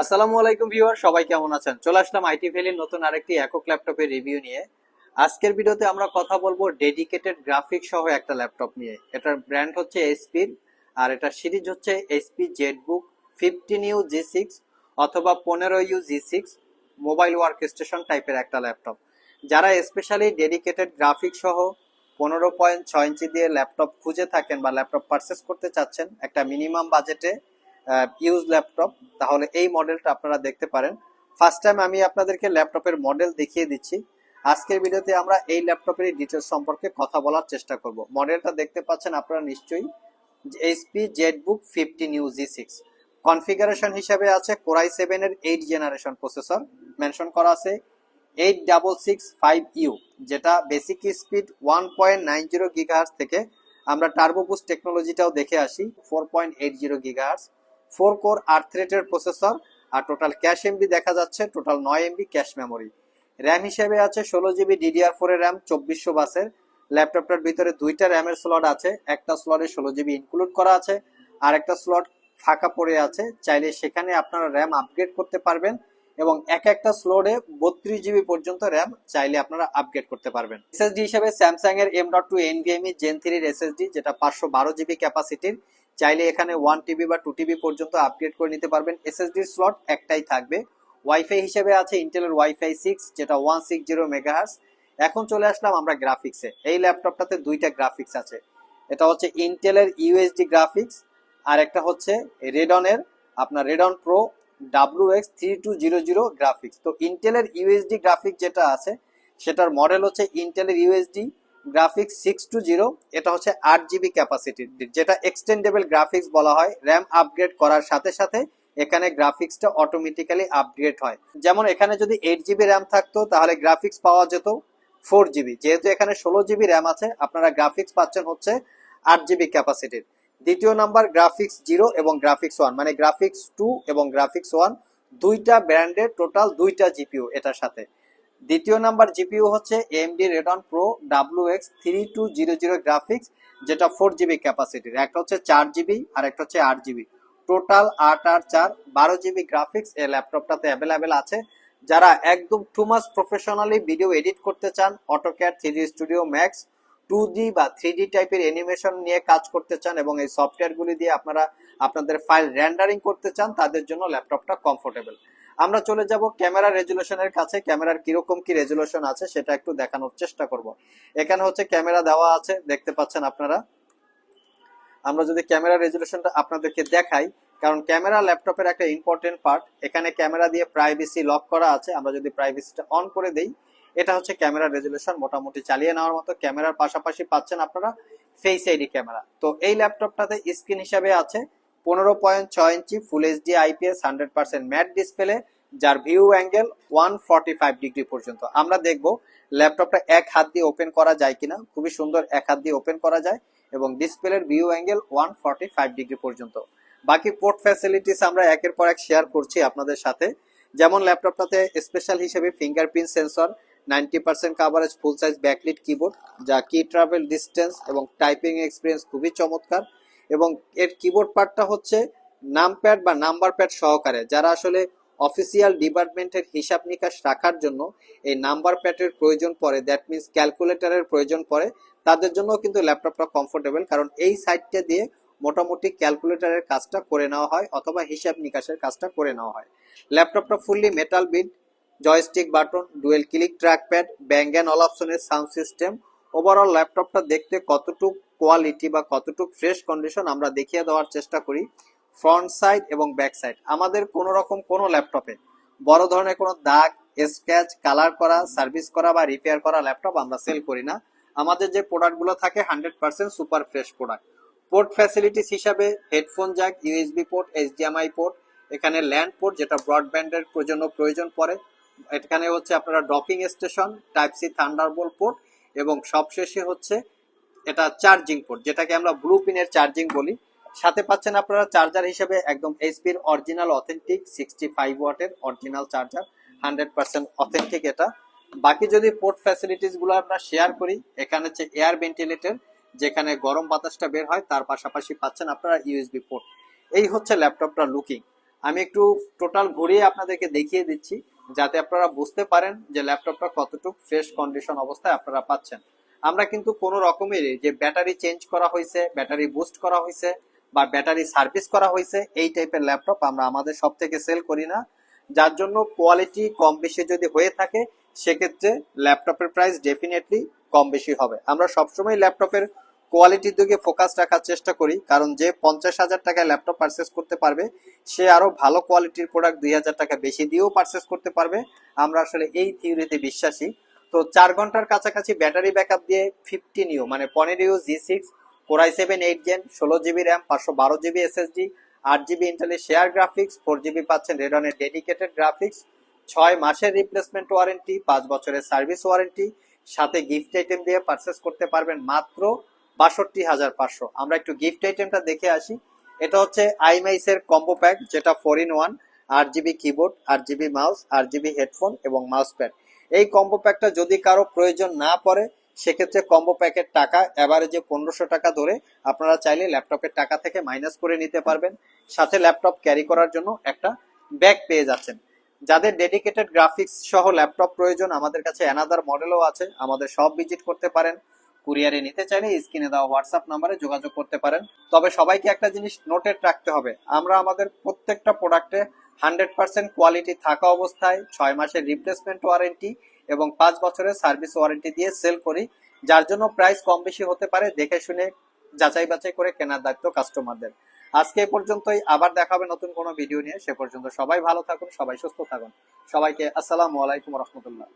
আসসালামু আলাইকুম ভিউয়ার, সবাই কেমন আছেন? চলে আসলাম আইটি ভ্যালির নতুন আরেকটি একক ল্যাপটপের রিভিউ নিয়ে। আজকের ভিডিওতে আমরা কথা বলব ডেডিকেটেড গ্রাফিক সহ একটা ল্যাপটপ নিয়ে। এটার ব্র্যান্ড হচ্ছে এসপির আর এটার সিরিজ হচ্ছে SP ZBook fifteen U G six অথবা পনেরো U G six mobile work station টাইপের একটা ল্যাপটপ। যারা স্পেশালি ডেডিকেটেড গ্রাফিক সহ পনেরো পয়েন্ট ছয় ইঞ্চি দিয়ে ল্যাপটপ খুঁজে থাকেন বা ল্যাপটপ পারচেস করতে চাচ্ছেন, একটা মিনিমাম বাজেটে ইউজ ল্যাপটপ, তাহলে এই মডেলটা আপনারা দেখতে পারেন। ফার্স্ট টাইম আমি আপনাদেরকে ল্যাপটপের মডেল দেখিয়ে দিচ্ছি। আজকের ভিডিওতে আমরা এই ল্যাপটপের ডিটেলস সম্পর্কে কথা বলার চেষ্টা করব। মডেলটা দেখতে পাচ্ছেন আপনারা নিশ্চয়ই HP ZBook fifteen U G six configuration হিসাবে আছে কোরাই সেভেনের এইট জেনারেশন প্রসেসর মেনশন করা আছে eight double six five U যেটা basic speed one point nine zero gigahertz থেকে আমরা টার্বোবুস টেকনোলজিটাও দেখে আসি। Four point eight zero gigahertz four core আট থ্রেটের প্রসেসর আর টোটাল ক্যাশ এমবি দেখা যাচ্ছে, টোটাল নয় এমবি ক্যাশ মেমোরি। র্যাম হিসেবে আছে ষোলো জিবি ডিডিআর ফোর এর র্যাম চব্বিশশো বাসের। ল্যাপটপটার ভিতরে দুইটা র্যামের স্লট আছে, একটা স্লটে ষোলো জিবি ইনক্লুড করা আছে, আর একটা স্লট ফাঁকা পড়ে আছে। চাইলে সেখানে আপনারা র্যাম আপগ্রেড করতে পারবেন এবং এক একটা স্লোডে বত্রিশ জিবি পর্যন্ত র্যাম চাইলে আপনারা আপগ্রেড করতে পারবেন। এসএসডি হিসেবে স্যামসাং এর M dot two NVMe gen থ্রির এসএসডি যেটা পাঁচশো বারো জিবি ক্যাপাসিটির চাইলে এখানে ওয়ান টিবি বা টু টিবি পর্যন্ত আপগ্রেড করে নিতে পারবেন। এসএসডির স্লট একটাই থাকবে। ওয়াইফাই হিসেবে আছে ইন্টেলের ওয়াইফাই সিক্স যেটা ওয়ান সিক্স জিরো মেগাহার্স এখন চলে আসলাম আমরা গ্রাফিক্সে এই ল্যাপটপটাতে দুইটা গ্রাফিক্স আছে। এটা হচ্ছে ইন্টেলের ইউএসডি গ্রাফিক্স আর একটা হচ্ছে রেডনের আপনার Radeon Pro W X three two zero zero graphics তো ইন্টেলের ইউএসডি গ্রাফিক্স যেটা আছে, সেটার মডেল হচ্ছে ইন্টেলের UHD graphics six two zero এটা হচ্ছে আট জিবি ক্যাপাসিটির যেটা এক্সটেন্ডেবল গ্রাফিক্স বলা হয় র্যাম আপগ্রেড করার সাথে সাথে এখানে গ্রাফিক্সটা অটোমেটিক্যালি আপগ্রেড হয়। যেমন এখানে যদি এইট জিবি র্যাম থাকতো, তাহলে গ্রাফিক্স পাওয়া যেত ফোর জিবি যেহেতু এখানে ষোলো জিবি র্যাম আছে, আপনারা গ্রাফিক্স পাচ্ছেন হচ্ছে আট জিবি ক্যাপাসিটির দ্বিতীয় নাম্বার গ্রাফিক্স জিরো এবং গ্রাফিক্স ওয়ান মানে গ্রাফিক্স টু এবং গ্রাফিক্স ওয়ান দুইটা ব্র্যান্ডের টোটাল দুইটা জিপিও এটার সাথে। দ্বিতীয় নাম্বার জিপিইউ হচ্ছে AMD Radeon Pro W X three two zero zero graphics যেটা ফোর জিবি ক্যাপাসিটির একটা হচ্ছে চার জিবি আর একটা হচ্ছে আট জিবি টোটাল আট আর চার, বারো জিবি গ্রাফিক্স এই ল্যাপটপটাতে অ্যাভেলেবেল আছে। যারা একদম টু মাস প্রফেশনালি ভিডিও এডিট করতে চান AutoCAD three studio max two D বা থ্রি ডি টাইপের অ্যানিমেশন নিয়ে কাজ করতে চান এবং এই সফটওয়্যারগুলি দিয়ে আপনারা আপনাদের ফাইল র্যান্ডারিং করতে চান, তাদের জন্য ল্যাপটপটা কমফোর্টেবল আমরা চলে যাব ক্যামেরা রেজুলেশনের কাছে। ক্যামেরার কীরকম কি রেজুলেশন আছে সেটা একটু দেখানোর চেষ্টা করব। এখানে হচ্ছে ক্যামেরা দেওয়া আছে, দেখতে পাচ্ছেন আপনারা। আমরা যদি ক্যামেরা রেজুলেশনটা আপনাদেরকে দেখাই, কারণ ক্যামেরা ল্যাপটপের একটা ইম্পর্টেন্ট পার্ট এখানে ক্যামেরা দিয়ে প্রাইভেসি লক করা আছে। আমরা যদি প্রাইভেসিটা অন করে দেই, এটা হচ্ছে ক্যামেরা রেজুলেশন। মোটামুটি চালিয়ে নেওয়ার মতো ক্যামেরার পাশাপাশি পাচ্ছেন আপনারা ফেস আইডি ক্যামেরা। তো এই ল্যাপটপটাতে স্ক্রিন হিসাবে আছে। পনেরো পয়েন্ট ছয় inch full HD IPS hundred percent matte display যার view angle one forty five degree পর্যন্ত। আমরা দেখব ল্যাপটপটা এক হাত দিয়ে ওপেন করা যায় কিনা। খুবই সুন্দর এক হাত দিয়ে ওপেন করা যায় এবং ডিসপ্লের view angle one forty five degree পর্যন্ত। বাকি পোর্ট ফ্যাসিলিটিস আমরা একের পর এক শেয়ার করছি আপনাদের সাথে। যেমন ল্যাপটপটাতে স্পেশাল হিসেবে fingerprint sensor ninety percent coverage full size backlit keyboard যা কি ট্রাভেল ডিস্টেন্স এবং টাইপিং এক্সপিরিয়েন্স খুবই চমৎকার। এবং এর কিবোর্ড পার্টটা হচ্ছে নামপ্যাড বা নাম্বার প্যাড সহকারে, যারা আসলে অফিসিয়াল ডিপার্টমেন্টের হিসাব নিকাশ রাখার জন্য এই নাম্বার প্যাডের প্রয়োজন পড়ে দ্যাট মিনস ক্যালকুলেটরের প্রয়োজন পড়ে, তাদের জন্য কিন্তু ল্যাপটপটা কমফোর্টেবল কারণ এই সাইডটা দিয়ে মোটামুটি ক্যালকুলেটরের কাজটা করে নেওয়া হয় অথবা হিসাব নিকাশের কাজটা করে নেওয়া হয়। ল্যাপটপটা fully metal build joystick button dual click trackpad Bang all অপশনের সাউন্ড সিস্টেম ওভারঅল ল্যাপটপটা দেখতে কতটুক কোয়ালিটি বা কতটুক ফ্রেশ কন্ডিশন আমরা দেখিয়ে দেওয়ার চেষ্টা করি ফ্রন্ট সাইড এবং ব্যাক সাইড আমাদের কোনো রকম কোনো ল্যাপটপে বড় ধরনের কোনো দাগ স্ক্র্যাচ কালার করা সার্ভিস করা বা রিপেয়ার করা ল্যাপটপ আমরা সেল করি না। আমাদের যে প্রোডাক্টগুলো থাকে hundred percent super fresh product port facilities হিসাবে headphone jack USB port HDMI port এখানে ল্যান্ড পোর্ট যেটা ব্রডব্যান্ডের জন্য প্রয়োজন পড়ে। এখানে হচ্ছে আপনারা docking station type C Thunderbolt port এবং সবশেষে হচ্ছে এটা চার্জিং পোর্ট যেটাকে আমরা ব্লু পিনের চার্জিং বলি। সাথে পাচ্ছেন আপনারা চার্জার হিসেবে একদম এইচপির অরিজিনাল অথেন্টিক সিক্সটি ফাইভ ওয়াটের original charger hundred percent authentic এটা। বাকি যদি পোর্ট ফ্যাসিলিটিসগুলো আমরা শেয়ার করি, এখানে হচ্ছে এয়ার ভেন্টিলেটর যেখানে গরম বাতাসটা বের হয়, তার পাশাপাশি পাচ্ছেন আপনারা ইউএসবি পোর্ট এই হচ্ছে ল্যাপটপটা লুকিং আমি একটু টোটাল ঘুরিয়ে আপনাদেরকে দেখিয়ে দিচ্ছি, যাতে আপনারা বুঝতে পারেন যে ল্যাপটপটা কতটুকু ফ্রেশ কন্ডিশন অবস্থায় আপনারা পাচ্ছেন। আমরা কিন্তু কোনো রকমের যে ব্যাটারি চেঞ্জ করা হয়েছে, ব্যাটারি বুস্ট করা হয়েছে বা ব্যাটারি সার্ভিস করা হয়েছে, এই টাইপের ল্যাপটপ আমরা আমাদের সব থেকে সেল করি না। যার জন্য কোয়ালিটি কম বেশি যদি হয়ে থাকে, সেক্ষেত্রে ল্যাপটপের প্রাইস ডেফিনেটলি কম বেশি হবে। আমরা সবসময় ল্যাপটপের কোয়ালিটির দিকে ফোকাস রাখার চেষ্টা করি, কারণ যে পঞ্চাশ হাজার টাকায় ল্যাপটপ পারচেস করতে পারবে, সে আরও ভালো কোয়ালিটির প্রোডাক্ট দুই হাজার টাকা বেশি দিয়েও পারচেস করতে পারবে। আমরা আসলে এই থিওরিতে বিশ্বাসী। তো চার ঘণ্টার কাছাকাছি ব্যাটারি ব্যাকআপ দিয়ে ফিফটিন ইউ মানে পনেরো U G six core i seven eight gen ষোলো জিবি র্যাম পাঁচশো বারো জিবি এসএসডি আট জিবি ইন্টেলের শেয়ার গ্রাফিক্স ফোর জিবি পাচ্ছেন রেডনের ডেডিকেটেড গ্রাফিক্স ছয় মাসের রিপ্লেসমেন্ট ওয়ারেন্টি পাঁচ বছরের সার্ভিস ওয়ারেন্টি সাথে গিফট আইটেম দিয়ে পারচেস করতে পারবেন মাত্র বাষট্টি হাজার পাঁচশো। আমরা একটু গিফট আইটেমটা দেখে আসি। এটা হচ্ছে আইমাইস এর কম্বো প্যাক যেটা ফোর ইন ওয়ান আট জিবি কিবোর্ড আট জিবি মাউস আট জিবি হেডফোন এবং মাউস প্যাড এই কম্বো প্যাকটা যদি কারও প্রয়োজন না পড়ে, সেক্ষেত্রে কম্বো প্যাকের টাকা এভারেজে পনেরোশো টাকা ধরে আপনারা চাইলে ল্যাপটপের টাকা থেকে মাইনাস করে নিতে পারবেন। সাথে ল্যাপটপ ক্যারি করার জন্য একটা ব্যাগ পেয়ে যাচ্ছেন। যাদের ডেডিকেটেড গ্রাফিক্স সহ ল্যাপটপ প্রয়োজন, আমাদের কাছে অ্যানাদার মডেলও আছে, আমাদের সব ভিজিট করতে পারেন। কুরিয়ারে নিতে চাইলে স্ক্রিনে দেওয়া হোয়াটসঅ্যাপ নাম্বারে যোগাযোগ করতে পারেন। তবে সবাইকে একটা জিনিস নোটেড রাখতে হবে। আমরা আমাদের প্রত্যেকটা প্রোডাক্টে হান্ড্রেড পার্সেন্ট কোয়ালিটি থাকা অবস্থায় ছয় মাসের রিপ্লেসমেন্ট ওয়ারেন্টি এবং পাঁচ বছরের সার্ভিস ওয়ারেন্টি দিয়ে সেল করি। যার জন্য প্রাইস কম বেশি হতে পারে, দেখে শুনে যাচাই বাছাই করে কেনার দায়িত্ব কাস্টমারদের আজকে এ পর্যন্তই। আবার দেখাবে নতুন কোনো ভিডিও নিয়ে। সে পর্যন্ত সবাই ভালো থাকুন, সবাই সুস্থ থাকুন। সবাইকে আসসালামু আলাইকুম রহমতুল্লাহ।